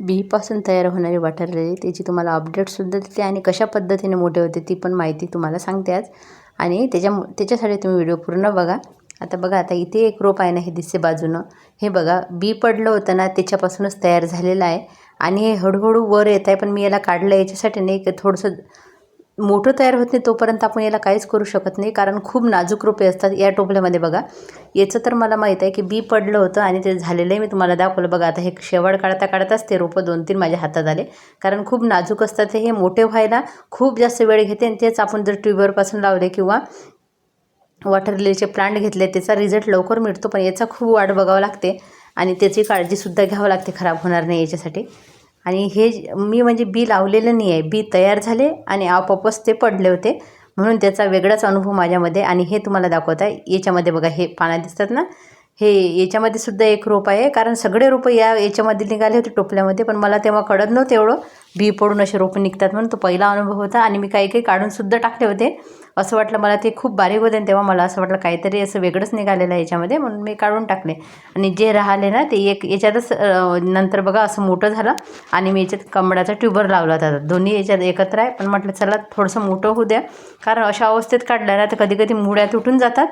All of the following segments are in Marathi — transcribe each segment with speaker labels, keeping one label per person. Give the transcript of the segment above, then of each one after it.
Speaker 1: बीपासून तयार होणारी वाटर लिली त्याची तुम्हाला अपडेटसुद्धा देते आणि कशा पद्धतीने मोठे होते ती पण माहिती तुम्हाला सांगते आज. आणि त्याच्या त्याच्यासाठी तुम्ही व्हिडिओ पूर्ण बघा. आता बघा आता इथे एक रोप आहे ना हे दिसते बाजूनं. हे बघा बी पडलं होतं ना त्याच्यापासूनच तयार झालेलं आहे. आणि हे हळूहळू वर येत आहे पण मी याला काढलं याच्यासाठी नाही की थोडंसं मोठं तयार होत नाही तोपर्यंत आपण याला काहीच करू शकत नाही कारण खूप नाजूक रोपे असतात या टोपल्यामध्ये बघा. याचं तर मला माहीत आहे की बी पडलं होतं आणि ते झालेलं आहे मी तुम्हाला दाखवलं. बघा आता हे शेवड काढता काढताच ते रोपं दोन तीन माझ्या हातात आले. कारण खूप नाजूक असतात हे मोठे व्हायला खूप जास्त वेळ घेते आणि तेच आपण जर ट्यूबरपासून लावले किंवा वॉटर लिलीचे प्लांट घेतले त्याचा रिझल्ट लवकर मिळतो पण याचा खूप वाट बघावं लागते आणि त्याची काळजीसुद्धा घ्यावं लागते खराब होणार नाही याच्यासाठी. आणि हे मी म्हणजे बी लावलेलं नाही आहे. बी तयार झाले आणि आपोआपच ते पडले होते. म्हणून त्याचा वेगळाच अनुभव माझ्यामध्ये आणि हे तुम्हाला दाखवत आहे याच्यामध्ये बघा हे पानं दिसतात ना? हे याच्यामध्ये सुद्धा एक रोप आहे. कारण सगळे रोपं या याच्यामध्ये निघाले होते टोपल्यामध्ये. पण मला तेव्हा कळत नव्हतं एवढं. बी पडून असे रोपं निघतात म्हणून तो पहिला अनुभव होता. आणि मी काही काही काढूनसुद्धा टाकले होते. असं वाटलं मला ते खूप बारीक होते आणि तेव्हा मला असं वाटलं काहीतरी असं वेगळंच निघालेलं आहे याच्यामध्ये म्हणून मी काढून टाकले. आणि जे राहिले ना ते एक याच्यातच नंतर बघा असं मोठं झालं. आणि मी याच्यात कमळाचा ट्यूबर लावला होता. दोन्ही याच्यात एकत्र आहे. पण म्हटलं चला थोडंसं मोठं होऊ द्या. कारण अशा अवस्थेत काढलं ना तर कधी कधी मुळ्या तुटून जातात.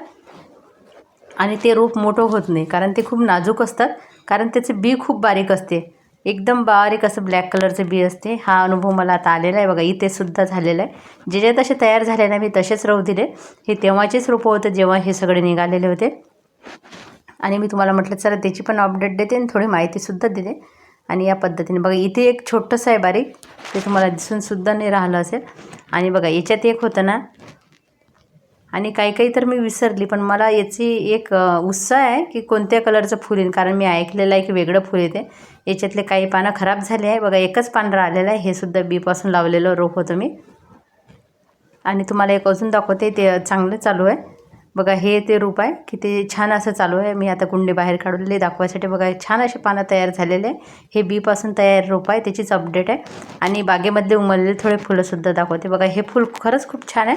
Speaker 1: आणि ते रोप मोठं होत नाही कारण ते खूप नाजूक असतात. कारण त्याचे बी खूप बारीक असते. एकदम बारीक असं ब्लॅक कलरचं बी असते. हा अनुभव मला आता आलेला आहे. बघा इथे सुद्धा झालेला आहे. जे जे तसे तयार झाले ना मी तसेच राहू दिले. हे तेव्हाचेच रोपं होतं जेव्हा हे सगळे निघालेले होते. आणि मी तुम्हाला म्हटलं चला त्याची पण अपडेट देते आणि थोडी माहितीसुद्धा देते आणि या पद्धतीने बघा इथे एक छोटंसं आहे बारीक. ते तुम्हाला दिसूनसुद्धा नाही राहिलं असेल. आणि बघा याच्यात एक होतं ना आणि काही काही तर मी विसरली पण मला याची एक उत्साह आहे की कोणत्या कलरचं फुल येईल कारण मी ऐकलेलं आहे की वेगळं फूल येते. याच्यातले काही पानं खराब झाले आहे. बघा एकच पान राहिलेलं आहे. हे सुद्धा बीपासून लावलेलं रोप होतं मी. आणि तुम्हाला एक अजून दाखवते ते चांगलं चालू आहे. बघा हे ते रूप आहे की ते छान असं चालू आहे. मी आता कुंडी बाहेर काढलेले दाखवायसाठी बघा छान असे पानं तयार झालेले आहे. हे बीपासून तयार रोप आहे त्याचीच अपडेट आहे. आणि बागेमधले उमरलेले थोडे फुलंसुद्धा दाखवते. बघा हे फूल खरंच खूप छान आहे.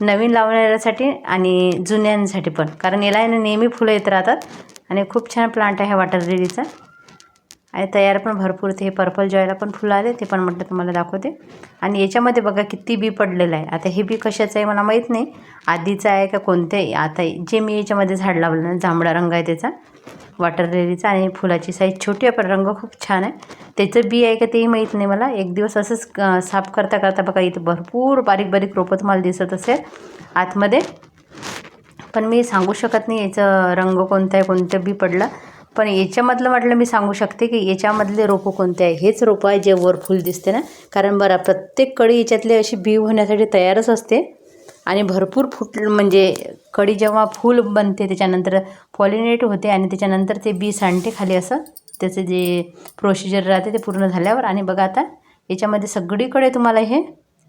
Speaker 1: नवीन लावणाऱ्यासाठी आणि जुन्यांसाठी पण. कारण याला नेहमी फुलं येत राहतात. आणि खूप छान प्लांट आहे वॉटर लिलीचा आणि तयार पण भरपूर ते हे पर्पल जॉयला पण फुलं आले ते पण म्हटलं तुम्हाला दाखवते. आणि याच्यामध्ये बघा किती बी पडलेलं आहे. आता हे बी कशाचं आहे मला माहीत नाही. आधीचं आहे का कोणते आता जे मी याच्यामध्ये झाड लावलं ना जांभळा रंग आहे त्याचा वॉटर लिलीचा आणि फुलाची साईज छोटी आहे पण रंग खूप छान आहे. त्याचं बी आहे का तेही माहीत नाही मला. एक दिवस असंच साफ करता करता बघा इथे भरपूर बारीक बारीक रोपं तुम्हाला दिसत असेल. आतमध्ये. पण मी सांगू शकत नाही याचं रंग कोणतं आहे कोणतं बी पडलं. पण याच्यामधलं म्हटलं मी सांगू शकते की याच्यामधले रोपं कोणते आहे हेच रोपं आहे जे वर फुल दिसते ना? कारण बरं प्रत्येक कळी याच्यातले अशी बी होण्यासाठी तयारच असते. आणि भरपूर फुट म्हणजे कडी जेव्हा फूल बनते त्याच्यानंतर पॉलिनेट होते आणि त्याच्यानंतर ते बी सांडते खाली असं. त्याचं जे प्रोसिजर राहते ते पूर्ण झाल्यावर. आणि बघा आता याच्यामध्ये सगळीकडे तुम्हाला हे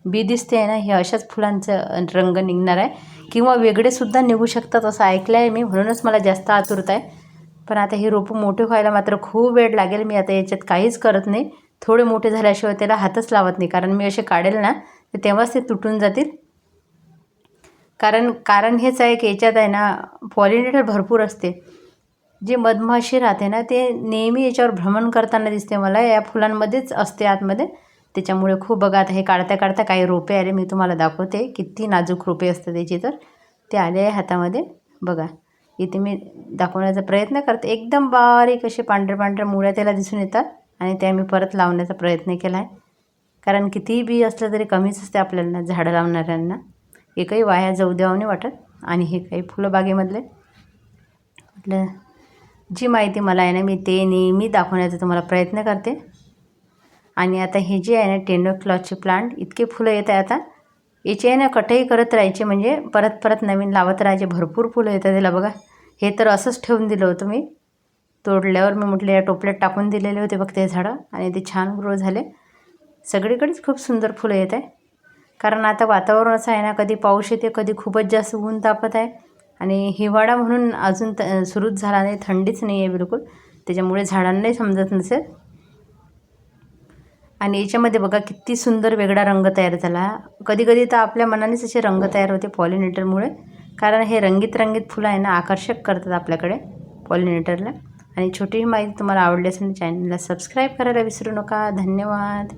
Speaker 1: बी दिसते आहे ना? हे अशाच फुलांचं रंग निघणार आहे. किंवा वेगळेसुद्धा निघू शकतात असं ऐकलं आहे मी. म्हणूनच मला जास्त आतुरता आहे. पण आता हे रोपं मोठे व्हायला मात्र खूप वेळ लागेल. मी आता याच्यात काहीच करत नाही. थोडे मोठे झाल्याशिवाय त्याला हातच लावत नाही. कारण मी असे काढेल ना तर तेव्हाच ते तुटून जातील. कारण कारण हेच आहे की याच्यात आहे ना पॉलिनेटर भरपूर असते. जे मधमाशी राहते ना ते नेहमी याच्यावर भ्रमण करताना दिसते मला. या फुलांमध्येच असते आतमध्ये. त्याच्यामुळे खूप बघा आता हे काढता काढता काही रोपे आले. मी तुम्हाला दाखवते. किती नाजूक रोपे असतात त्याची तर. ते आले आहे हातामध्ये. बघा. इथे मी दाखवण्याचा प्रयत्न करते. एकदम बारीक असे पांढरे पांढऱ्या मुळ्या त्याला दिसून येतात आणि त्या मी परत लावण्याचा प्रयत्न केला आहे. कारण कितीही बी असलं तरी कमीच असते आपल्याला झाडं लावणाऱ्यांना. एकही वाया जाऊ द्यावं नाही वाटत. आणि हे काही फुलं बागेमधले म्हटलं जी माहिती मला आहे ना मी ते नेहमी दाखवण्याचा तुम्हाला प्रयत्न करते. आणि आता हे जे आहे ना टेंडर क्लॉथचे प्लांट इतके फुलं येत आहे आता. याचे आहे ना कटही करत राहायचे. म्हणजे परत परत नवीन लावत राहायचे. भरपूर फुलं येतात त्याला बघा. हे तर असंच ठेवून दिलं होतं मी. तोडल्यावर मी म्हटलं या टोपल्यात टाकून दिलेले होते बघ ते झाडं आणि ते छान ग्रो झाले. सगळीकडेच खूप सुंदर फुलं येत आहे. कारण आता वातावरण असं आहे ना कधी पाऊस येते कधी खूपच जास्त ऊन तापत आहे. आणि हिवाळा म्हणून अजून त सुरूच झाला नाही थंडीच नाही आहे बिलकुल. त्याच्यामुळे झाडांनाही समजत नसेल. आणि याच्यामध्ये बघा किती सुंदर वेगळा रंग तयार झाला. कधी कधी तर आपल्या मनानेच असे रंग तयार होते पॉलिनेटरमुळे कारण हे रंगीत रंगीत फुलं आहे ना आकर्षक करतात आपल्याकडे पॉलिनेटरला आणि छोटी माहिती तुम्हाला आवडली असेल चॅनलला सबस्क्राईब करायला विसरू नका. धन्यवाद.